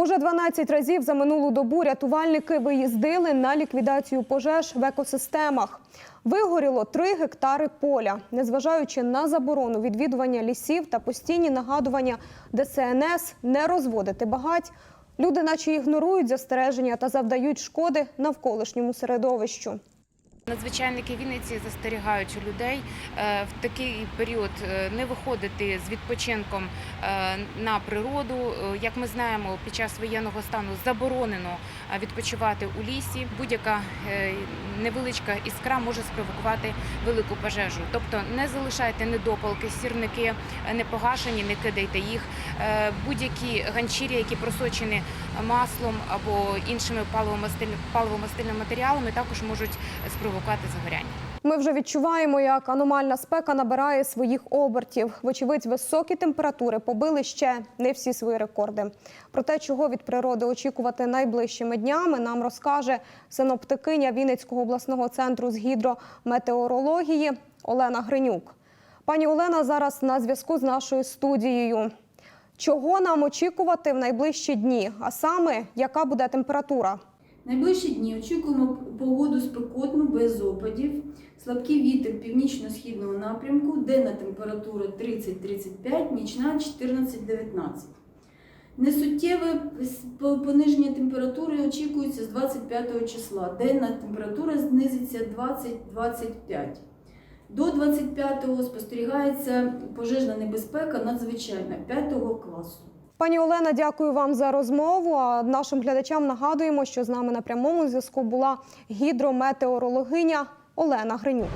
Уже 12 разів за минулу добу рятувальники виїздили на ліквідацію пожеж в екосистемах. Вигоріло 3 гектари поля. Незважаючи на заборону відвідування лісів та постійні нагадування ДСНС не розводити багать, люди наче ігнорують застереження та завдають шкоди навколишньому середовищу. Надзвичайники Вінниці застерігають людей е, в такий період е, не виходити з відпочинком е, на природу. Як ми знаємо, під час воєнного стану заборонено відпочивати у лісі. Будь-яка невеличка іскра може спровокувати велику пожежу. Тобто не залишайте недопалки, сірники не погашені, не кидайте їх. Будь-які ганчір'я, які просочені маслом або іншими паливомастильними матеріалами, також можуть спровокувати загоряння. Ми вже відчуваємо, як аномальна спека набирає своїх обертів. Вочевидь, високі температури побили ще не всі свої рекорди. Про те, чого від природи очікувати найближчими днями, нам розкаже синоптикиня Вінницького обласного центру з гідрометеорології Олена Гринюк. Пані Олена зараз на зв'язку з нашою студією. Чого нам очікувати в найближчі дні? А саме, яка буде температура? Найближчі дні очікуємо погоду спекотну без опадів, слабкий вітер північно-східного напрямку, денна температура 30-35, нічна 14-19. Несуттєве пониження температури очікується з 25 числа. Денна температура знизиться 20-25. До 25-го спостерігається пожежна небезпека надзвичайна 5 класу. Пані Олена, дякую вам за розмову. А нашим глядачам нагадуємо, що з нами на прямому зв'язку була гідрометеорологиня Олена Гринюк.